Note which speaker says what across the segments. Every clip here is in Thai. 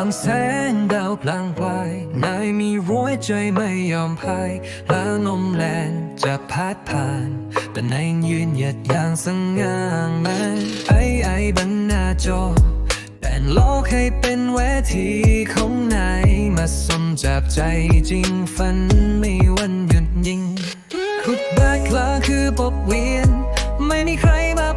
Speaker 1: างแสงดาวพลางพลายนายมีร้อยใจไม่ยอมพายแล้วนมแลนจะพัดผ่าน แต่นายยืนหยัดอย่างสง่างามไอไอบนหน้าจอ แต่โลกให้เป็นเวทีของนายมาสมจับใจจริงฝันไม่วันหยุดยิงขุดแบกลาคือปบเวียน ไม่มีใครมา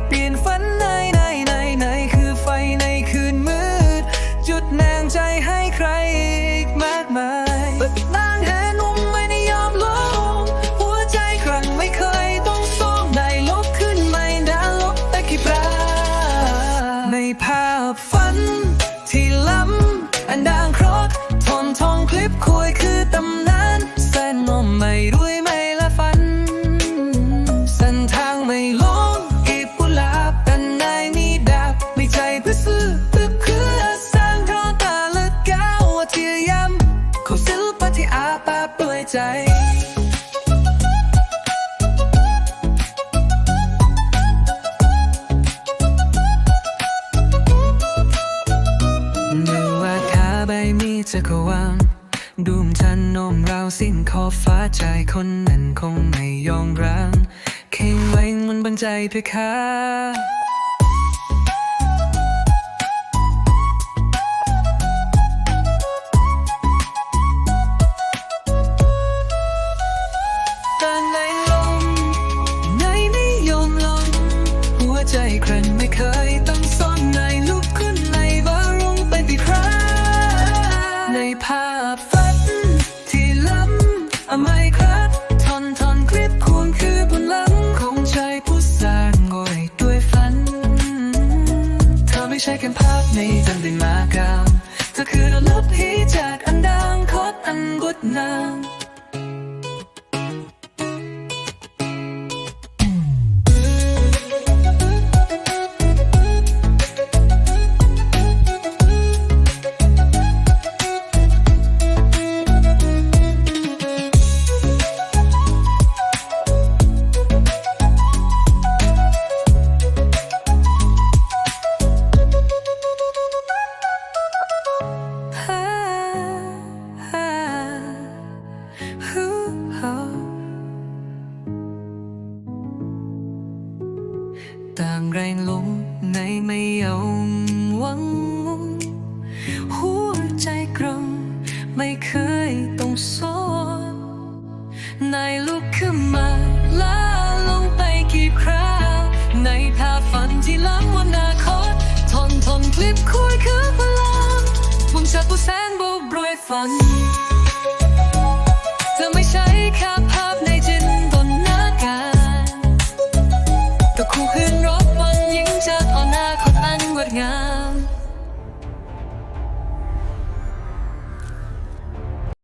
Speaker 1: ภาพฝัน ที่ล้ำอันดังครอดทนทองคลิปคุยคือตำนานแสนนมไม่ด้วยไม่ละฝัน เส้นทางไม่ลงกีบกุหลาบแต่นายมีดาบไม่ใจเพื่อซื้อเพื่อคือสร้างเพราะตาและก้าวทียย้ำเขาศิลปะที่อาปาเปื่อยใจ จักรวาลดูมฉันโน้มเราสิ้นขอบฟ้าใจคนนั้นคงไม่ยอมร้างเข่งไว้มันบันใจเพคะ ฝันที่ล้ำอไมครับ ทอนทอนคลิปควงคือผลลัพธ์ของชายผู้สร้างงอยด้วยฝัน เธอไม่ใช่แค่ภาพในจันทร์มากามเธอคือดาวลบที่จากอันดังโคตรอันกุดงาม tàng ranh lúng nay mây ông vắng mung hú trái cầm mây khơi tông số này lúc cứ mà lá lông bay kịp khá này tha phần thì lắm muốn đã khó thon thon clip khôi cứ vừa lắm vùng chợt bu sáng bu brôi phần giờ mới ใช้คำ